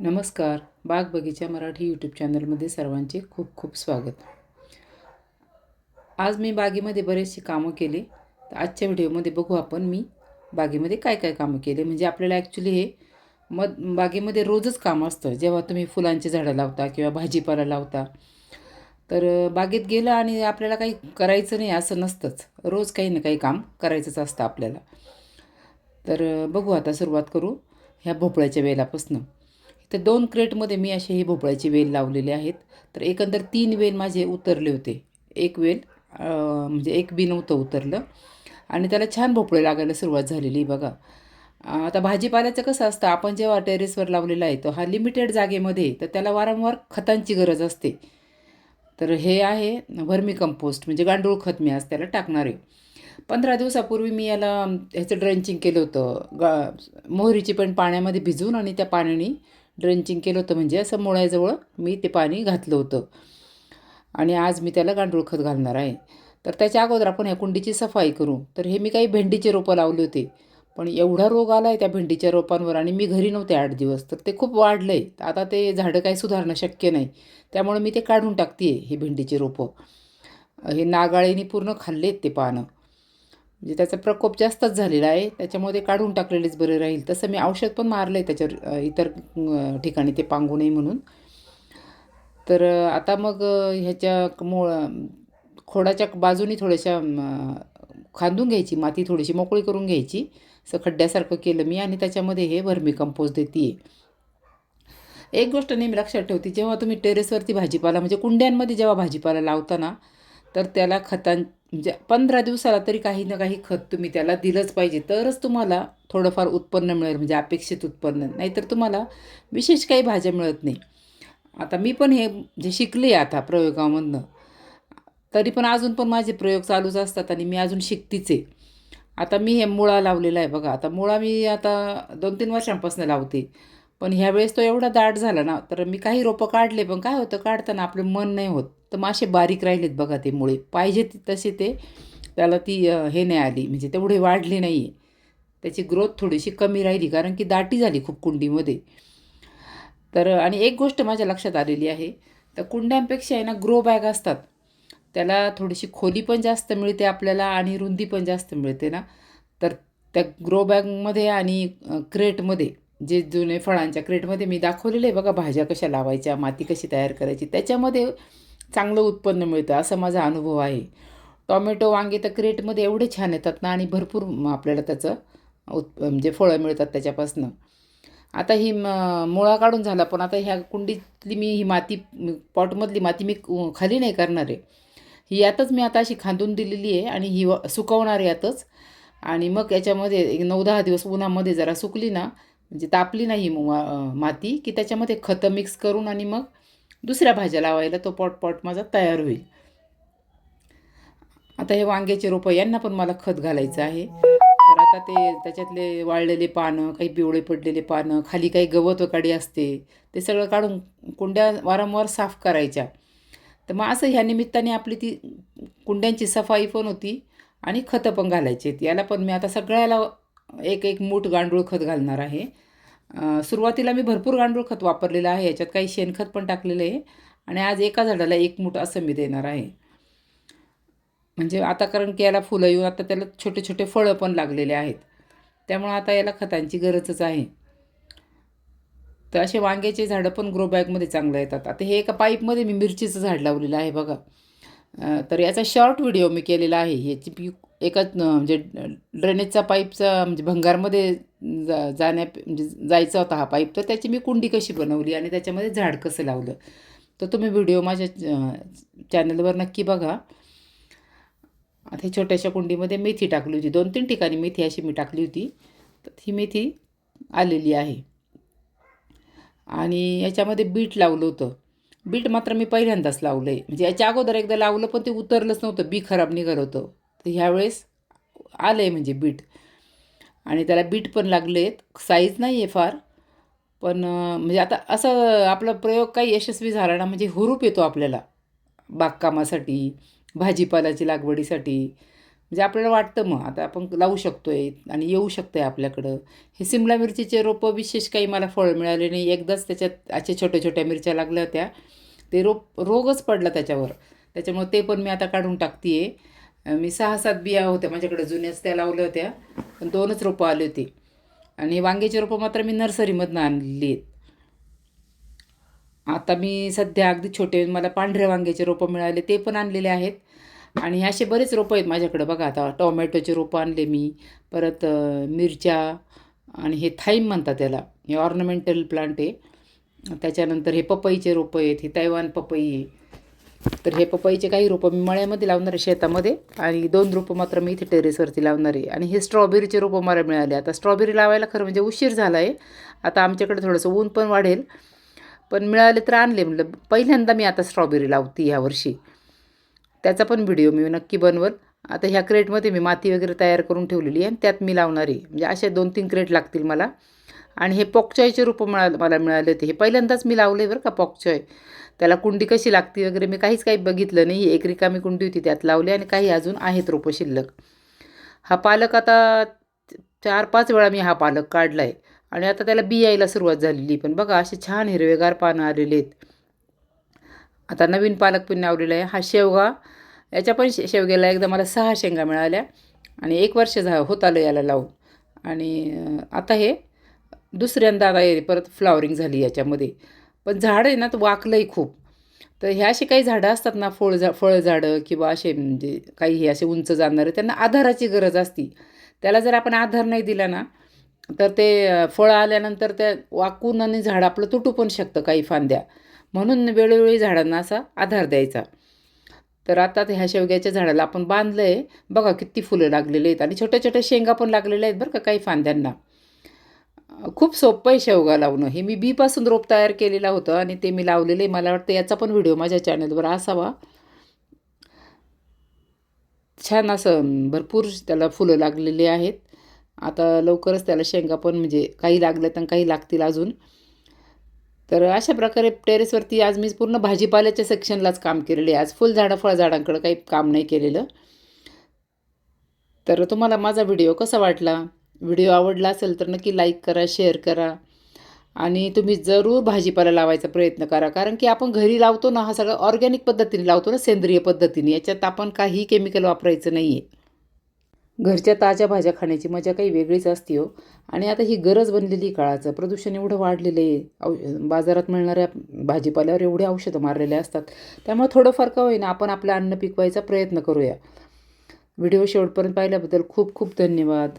नमस्कार. बाग बगीचा मराठी यूट्यूब चॅनलमध्ये सर्वांचे खूप खूप स्वागत. आज मी बागेमध्ये बरेचसे कामं केले. तर आजच्या व्हिडिओमध्ये बघू आपण मी बागेमध्ये काय काय कामं केले. म्हणजे आपल्याला ॲक्च्युली हे मध बागेमध्ये रोजच काम असतं. जेव्हा तुम्ही फुलांची झाडं लावता किंवा भाजीपाला लावता. तर बागेत गेलं आणि आपल्याला काही करायचं नाही असं नसतंच. रोज काही ना काही काम करायचंच असतं आपल्याला. तर बघू आता सुरुवात करू ह्या भोपळ्याच्या वेलापासनं. तर दोन क्रेटमध्ये मी असे हे भोपळ्याचे वेल लावलेले आहेत. तर एकंदर तीन वेल माझे उतरले होते. एक वेल म्हणजे एक बी नव्हतं उतरलं. आणि त्याला छान भोपळे लागायला सुरुवात झालेली बघा. आता भाजीपाल्याचं कसं असतं आपण जेव्हा टेरेसवर लावलेला आहे तो हा लिमिटेड जागेमध्ये तर त्याला वारंवार खतांची गरज असते. तर हे आहे व्हर्मी कंपोस्ट म्हणजे गांडूळ खत मी आज त्याला टाकणार आहे. पंधरा दिवसापूर्वी मी याला ह्याचं ड्रेंचिंग केलं होतं. गा मोहरीची पण पाण्यामध्ये भिजवून आणि त्या पाण्याने ड्रेंचिंग केलं होतं म्हणजे असं मुळ्याजवळ मी ते पाणी घातलं होतं. आणि आज मी त्याला गांडूळ खत घालणार आहे. तर त्याच्या अगोदर आपण ह्या कुंडीची सफाई करू. तर हे मी काही भेंडीचे रोपं लावले होते. पण एवढा रोग आला आहे त्या भेंडीच्या रोपांवर आणि मी घरी नव्हते आठ दिवस. तर ते खूप वाढलं आहे आता ते झाडं काही सुधारणं शक्य नाही. त्यामुळे मी ते काढून टाकते हे भेंडीचे रोपं. हे नागाळीने पूर्ण खाल्लेत ते पानं. म्हणजे त्याचा प्रकोप जास्तच झालेला आहे. त्याच्यामुळे ते काढून टाकलेलेच बरं राहील. तसं मी औषध पण मारलं आहे त्याच्यावर इतर ठिकाणी ते पांगू नये म्हणून. तर आता मग ह्याच्या मो खोडाच्या बाजूनी थोड्याशा खांदून घ्यायची. माती थोडीशी मोकळी करून घ्यायची. असं खड्ड्यासारखं केलं मी आणि त्याच्यामध्ये हे वर्मी कंपोज देते एक गोष्ट नेहमी लक्षात ठेवते. जेव्हा तुम्ही टेरेसवरती भाजीपाला म्हणजे कुंड्यांमध्ये जेव्हा भाजीपाला लावता तर त्याला खतां म्हणजे पंधरा दिवसाला तरी काही ना काही खत तुम्ही त्याला दिलंच पाहिजे. तरच तुम्हाला थोडंफार उत्पन्न मिळेल म्हणजे अपेक्षित उत्पन्न. नाहीतर तुम्हाला विशेष काही भाज्या मिळत नाही. आता मी पण हे जे शिकले आता प्रयोगामधनं तरी पण अजून पण माझे प्रयोग चालूच असतात आणि मी अजून शिकतीच आहे. आता मी हे मुळा लावलेला आहे बघा. आता मुळा मी आता दोन तीन वर्षांपासून लावते. पण ह्यावेळेस तो एवढा दाट झाला ना तर मी काही रोपं काढले पण काय होतं काढताना आपलं मन नाही होत. तर मग असे बारीक राहिलेत बघा ते मुळे. पाहिजे तसे ते त्याला ती हे नाही आली. म्हणजे तेवढे वाढले नाही आहे त्याची ग्रोथ थोडीशी कमी राहिली कारण की दाटी झाली खूप कुंडीमध्ये. तर आणि एक गोष्ट माझ्या लक्षात आलेली आहे. तर कुंड्यांपेक्षा आहे ना ग्रो बॅग असतात. त्याला थोडीशी खोली पण जास्त मिळते आपल्याला आणि रुंदी पण जास्त मिळते ना. तर त्या ग्रो बॅगमध्ये आणि क्रेटमध्ये जे जुने फळांच्या क्रेटमध्ये मी दाखवलेलं आहे बघा भाज्या कशा लावायच्या माती कशी तयार करायची त्याच्यामध्ये चांगलं उत्पन्न मिळतं असा माझा अनुभव आहे. टॉमॅटो वांगे तर क्रेटमध्ये एवढे छान येतात ना आणि भरपूर आपल्याला त्याचं उत् म्हणजे फळं मिळतात त्याच्यापासनं. आता ही म मुळा काढून झाला पण आता ह्या कुंडीतली मी ही माती पॉटमधली माती मी खाली नाही करणार आहे. ही यातच मी आता अशी खांदून दिलेली आहे आणि ही व- सुकवणार आहे यातच. आणि मग याच्यामध्ये एक नऊ दहा दिवस उन्हामध्ये जरा सुकली ना म्हणजे तापली नाही माती की त्याच्यामध्ये खतं मिक्स करून आणि मग दुसऱ्या भाज्या लावायला तो पॉट पॉट माझा तयार होईल. आता हे वांग्याचे रोपं यांना पण मला खत घालायचं आहे. तर आता ते त्याच्यातले वाळलेले पानं काही पिवळे पडलेले पानं खाली काही गवत वकाडी असते ते सगळं काढून कुंड्या वारंवार साफ करायच्या. तर मग असं ह्या निमित्ताने आपली ती कुंड्यांची सफाई पण होती आणि खतं पण घालायची याला पण मी आता सगळ्याला एक एक मूठ गांडूळ खत घालणार आहे. सुरुवातीला मी भरपूर गांडूळ खत वापरलेलं आहे. याच्यात काही शेणखत पण टाकलेलं आहे. आणि आज एका झाडाला एक मूठ असं मी देणार आहे. म्हणजे आता कारण की याला फुलं येऊन आता त्याला छोटे छोटे फळं पण लागलेले आहेत. त्यामुळं आता याला खतांची गरजच आहे. तर असे वांग्याचे झाडं पण ग्रो बॅगमध्ये चांगलं येतात. आता हे एका पाईपमध्ये मी मिरचीचं झाड लावलेलं आहे बघा. तर याचा शॉर्ट व्हिडिओ मी केलेला आहे. याची पी एकाच म्हणजे ड्रेनेजचा पाईपचा म्हणजे भंगारमध्ये जा जाण्या म्हणजे जायचा होता हा पाईप. तर त्याची मी कुंडी कशी बनवली आणि त्याच्यामध्ये झाड कसं लावलं? तर तुम्ही व्हिडिओ माझ्या चॅनलवर नक्की बघा. आता छोट्याशा कुंडीमध्ये मेथी टाकली होती. दोन तीन ठिकाणी मेथी अशी मी टाकली होती. तर ही मेथी आलेली आहे. आणि याच्यामध्ये बीट लावलं होतं. बीट मात्र मी पहिल्यांदाच लावलं आहे म्हणजे याच्या अगोदर एकदा लावलं पण ते उतरलंच नव्हतं. बी खराब निघालं होतं. तर ह्यावेळेस आलं आहे म्हणजे बीट. आणि त्याला बीट पण लागले आहेत साईज नाही आहे फार. पण म्हणजे आता असं आपला प्रयोग काही यशस्वी झाला ना म्हणजे हुरूप येतो आपल्याला. बागकामासाठी भाजीपालाची लागवडीसाठी. म्हणजे आपल्याला वाटतं मग आता आपण लावू शकतो आहे आणि येऊ शकतं आहे आपल्याकडं. हे सिमला मिरचीचे रोपं विशेष काही मला फळ मिळाले नाही. एकदाच त्याच्यात अशा छोट्या छोट्या मिरच्या लागल्या होत्या. ते रोप रोगच पडला त्याच्यावर. त्याच्यामुळे ते पण मी आता काढून टाकते आहे मी सहा सात बिया होत्या माझ्याकडे जुन्याच त्या लावल्या होत्या पण दोनच रोपं आली होती. आणि वांग्याची रोपं मात्र मी नर्सरीमधनं आणली आहेत. आता मी सध्या अगदी छोटे मला पांढऱ्या वांग्याचे रोपं मिळाले ते पण आणलेले आहेत. आणि असे बरेच रोपं आहेत माझ्याकडे. बघा आता टोमॅटोचे रोपं आणले मी परत मिरच्या आणि हे थाईम म्हणतात त्याला हे ऑर्नामेंटल प्लांट आहे. त्याच्यानंतर हे पपईचे रोपं आहेत हे तैवान पपई आहे. तर हे पपईचे काही रोपं मी मळ्यामध्ये लावणार आहे शेतामध्ये. आणि दोन रोपं मात्र मी इथे टेरेसवरती लावणार आहे. आणि हे स्ट्रॉबेरीचे रोपं मला मिळाले. आता स्ट्रॉबेरी लावायला खरं म्हणजे उशीर झाला आहे आता आमच्याकडे थोडंसं ऊन पण वाढेल. पण मिळाले तर आणले. म्हटलं पहिल्यांदा मी आता स्ट्रॉबेरी लावते ह्या वर्षी. त्याचा पण व्हिडिओ मी नक्की बनवल. आता ह्या क्रेटमध्ये मी माती वगैरे तयार करून ठेवलेली आहे आणि त्यात मी लावणार आहे. म्हणजे असे दोन तीन क्रेट लागतील मला. आणि हे पॉकचॉयचे रोपं मिळा मला मिळाले होते. हे पहिल्यांदाच मी लावले बरं का पॉकचॉय. त्याला कुंडी कशी लागते वगैरे मी काहीच काही बघितलं नाही. एक रिकामी कुंडी होती त्यात लावली आणि काही अजून आहेत रोपं शिल्लक. हा पालक आता चार पाच वेळा मी हा पालक काढला आहे आणि आता त्याला बी यायला सुरुवात झालेली पण बघा असे छान हिरवेगार पानं आलेले आहेत. आता नवीन पालक पण लावलेला आहे. हा शेवगा याच्या पण शे शेवग्याला एकदा मला सहा शेंगा मिळाल्या आणि एक वर्ष झा होत आलं याला लावून. आणि आता हे दुसऱ्यांदा आता हे परत फ्लॉवरिंग झाली याच्यामध्ये. पण झाड आहे ना तर वाकलंही खूप. तर ह्या अशी काही झाडं असतात ना फळ झा फळझाडं किंवा असे म्हणजे काही हे असे उंच जाणारे त्यांना आधाराची गरज असती. त्याला जर आपण आधार नाही दिला ना तर ते फळं आल्यानंतर त्या वाकून आणि झाड आपलं तुटू पण शकतं काही फांद्या. म्हणून वेळोवेळी झाडांना असा आधार द्यायचा. तर आता ह्या शेवग्याच्या झाडाला आपण बांधलं आहे बघा किती फुलं लागलेली आहेत आणि छोट्या छोट्या शेंगा पण लागलेल्या आहेत बरं का काही फांद्यांना. खूप सोपं आहे शेवगा लावणं. हे मी बीपासून रोप तयार केलेलं होतं आणि ते मी लावलेलं आहे. मला वाटतं याचा पण व्हिडिओ माझ्या चॅनलवर असावा. छान असं भरपूर त्याला फुलं लागलेली आहेत. आता लवकरच त्याला शेंगा पण म्हणजे काही लागल्यात तर काही लागतील अजून. तर अशा प्रकारे टेरेसवरती आज मी पूर्ण भाजीपाल्याच्या सेक्शनलाच काम केलेले आहे. आज फुलझाडं फळझाडांकडं काही काम नाही केलेलं. तर तुम्हाला माझा व्हिडिओ कसा वाटला? व्हिडिओ आवडला असेल तर नक्की लाईक करा शेअर करा. आणि तुम्ही जरूर भाजीपाला लावायचा प्रयत्न करा. कारण की आपण घरी लावतो ना हा सगळं ऑर्गॅनिक पद्धतीने लावतो ना सेंद्रिय पद्धतीने. याच्यात आपण काही केमिकल वापरायचं नाही आहे घरच्या ताज्या भाज्या खाण्याची मजा काही वेगळीच असते हो. आणि आता ही गरज बनलेली काळाचं. प्रदूषण एवढं वाढलेलं आहे. औ बाजारात मिळणाऱ्या भाजीपाल्यावर एवढे औषधं मारलेले असतात. त्यामुळे थोडंफार का होईना आपण आपलं अन्न पिकवायचा प्रयत्न करूया. व्हिडिओ शेवटपर्यंत पाहिल्याबद्दल खूप खूप धन्यवाद.